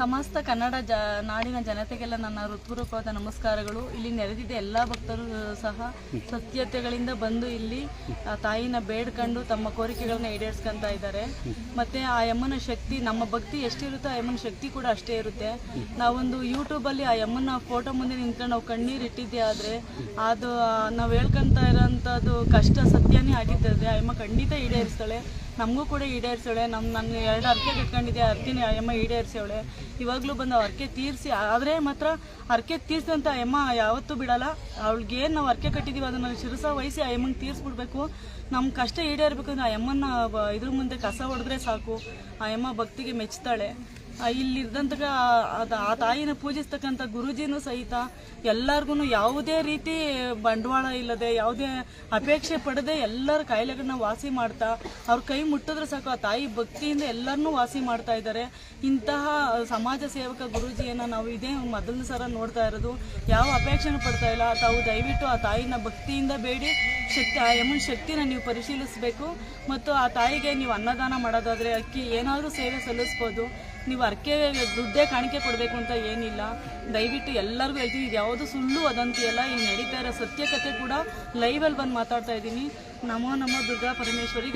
ಸಮಸ್ತ ಕನ್ನಡ ಜ, ನಾಡಿನ ಜನತೆಗೆಲ್ಲ ನನ್ನ ಹೃತ್ಪೂರ್ವಕವಾದ ನಮಸ್ಕಾರಗಳು. ಇಲ್ಲಿ ನೆರೆದಿದ್ದ ಎಲ್ಲ ಭಕ್ತರು ಸಹ ಸತ್ಯತೆಗಳಿಂದ ಬಂದು ಇಲ್ಲಿ ತಾಯಿನ ಬೇಡ್ಕೊಂಡು ತಮ್ಮ ಕೋರಿಕೆಗಳನ್ನ ಈಡೇರಿಸ್ಕೊಂತ ಇದ್ದಾರೆ. ಮತ್ತೆ ಆ ಯಮ್ಮನ ಶಕ್ತಿ, ನಮ್ಮ ಭಕ್ತಿ ಎಷ್ಟಿರುತ್ತೋ ಆ ಯಮ್ಮನ ಶಕ್ತಿ ಕೂಡ ಅಷ್ಟೇ ಇರುತ್ತೆ. ನಾವೊಂದು ಯೂಟ್ಯೂಬಲ್ಲಿ ಆ ಯಮ್ಮನ ಫೋಟೋ ಮುಂದೆ ನಿಂತ್ಕೊಂಡು ನಾವು ಕಣ್ಣೀರು ಇಟ್ಟಿದ್ದೆ ಆದರೆ, ಅದು ನಾವು ಹೇಳ್ಕೊಂತ ಇರೋಂತದ್ದು ಕಷ್ಟ ಸತ್ಯನೇ ಆಗಿದ್ದಾರೆ ಆ ಯಮ್ಮ ಖಂಡಿತ ಈಡೇರಿಸ್ತಾಳೆ. ನಮಗೂ ಕೂಡ ಈಡೇರಿಸೋಳೆ. ನಮ್ಮ ನನ್ನ ಎರಡು ಅರ್ಕೆ ಕಟ್ಕೊಂಡಿದ್ದೆ ಅರ್ಕೆನೇ ಅಮ್ಮ ಈಡೇರಿಸೋಳೆ. ಇವಾಗಲೂ ಬಂದು ಅರ್ಕೆ ತೀರಿಸಿ, ಆದರೆ ಮಾತ್ರ ಅರ್ಕೆ ತೀರಿಸಿದಂಥ ಅಮ್ಮ ಯಾವತ್ತೂ ಬಿಡಲ್ಲ. ಅವಳಿಗೆ ಏನು ನಾವು ಅರ್ಕೆ ಕಟ್ಟಿದ್ದೀವಿ ಅದನ್ನು ಶಿರಸ ವಹಿಸಿ ಆ ಅಮ್ಮಂಗೆ ತೀರಿಸ್ಬಿಡ್ಬೇಕು. ನಮ್ಮ ಕಷ್ಟ ಈಡೇರಬೇಕು ಅಂದ್ರೆ ಆ ಅಮ್ಮನ ಇದ್ರ ಮುಂದೆ ಕಸ ಹೊಡೆದ್ರೆ ಸಾಕು. ಆ ಅಮ್ಮ ಭಕ್ತಿಗೆ ಮೆಚ್ತಾಳೆ. ಇಲ್ಲಿದ್ದಂಥ ಅದು ಆ ತಾಯಿನ ಪೂಜಿಸ್ತಕ್ಕಂಥ ಗುರುಜಿನೂ ಸಹಿತ ಎಲ್ಲರಿಗೂ ಯಾವುದೇ ರೀತಿ ಬಂಡವಾಳ ಇಲ್ಲದೆ, ಯಾವುದೇ ಅಪೇಕ್ಷೆ ಪಡದೆ ಎಲ್ಲರ ಕಾಯಿಲೆಗಳನ್ನ ವಾಸಿ ಮಾಡ್ತಾ, ಅವ್ರ ಕೈ ಮುಟ್ಟಿದ್ರೆ ಸಾಕು, ಆ ತಾಯಿ ಭಕ್ತಿಯಿಂದ ಎಲ್ಲರನ್ನೂ ವಾಸಿ ಮಾಡ್ತಾ ಇದ್ದಾರೆ. ಇಂತಹ ಸಮಾಜ ಸೇವಕ ಗುರೂಜಿಯನ್ನು ನಾವು ಇದೇ ಮೊದಲನೇ ಸಲ ನೋಡ್ತಾ ಇರೋದು. ಯಾವ ಅಪೇಕ್ಷೆನೂ ಪಡ್ತಾ ಇಲ್ಲ. ತಾವು ದಯವಿಟ್ಟು ಆ ತಾಯಿನ ಭಕ್ತಿಯಿಂದ ಬೇಡಿ. ಶಕ್ತಿ ಆ ಯಮ್ಮನ ಶಕ್ತಿನ ನೀವು ಪರಿಶೀಲಿಸಬೇಕು ಮತ್ತು ಆ ತಾಯಿಗೆ ನೀವು ಅನ್ನದಾನ ಮಾಡೋದಾದರೆ ಅಕ್ಕಿ ಏನಾದರೂ ಸೇವೆ ಸಲ್ಲಿಸ್ಬೋದು. ನೀವು ಅರ್ಕೆ ದುಡ್ಡೇ ಕಾಣಿಕೆ ಕೊಡಬೇಕು ಅಂತ ಏನಿಲ್ಲ. ದಯವಿಟ್ಟು ಎಲ್ಲರಿಗೂ ಹೇಳ್ತೀನಿ ಇದು ಯಾವುದು ಸುಳ್ಳು ಅದಂತೀಯಲ್ಲ ಇಲ್ಲಿ ನಡೀತಾ ಇರೋ ಸತ್ಯಕತೆ ಕೂಡ ಲೈವಲ್ಲಿ ಬಂದು ಮಾತಾಡ್ತಾ ಇದ್ದೀನಿ. ನಮೋ ನಮೋ ದುರ್ಗಾ ಪರಮೇಶ್ವರಿ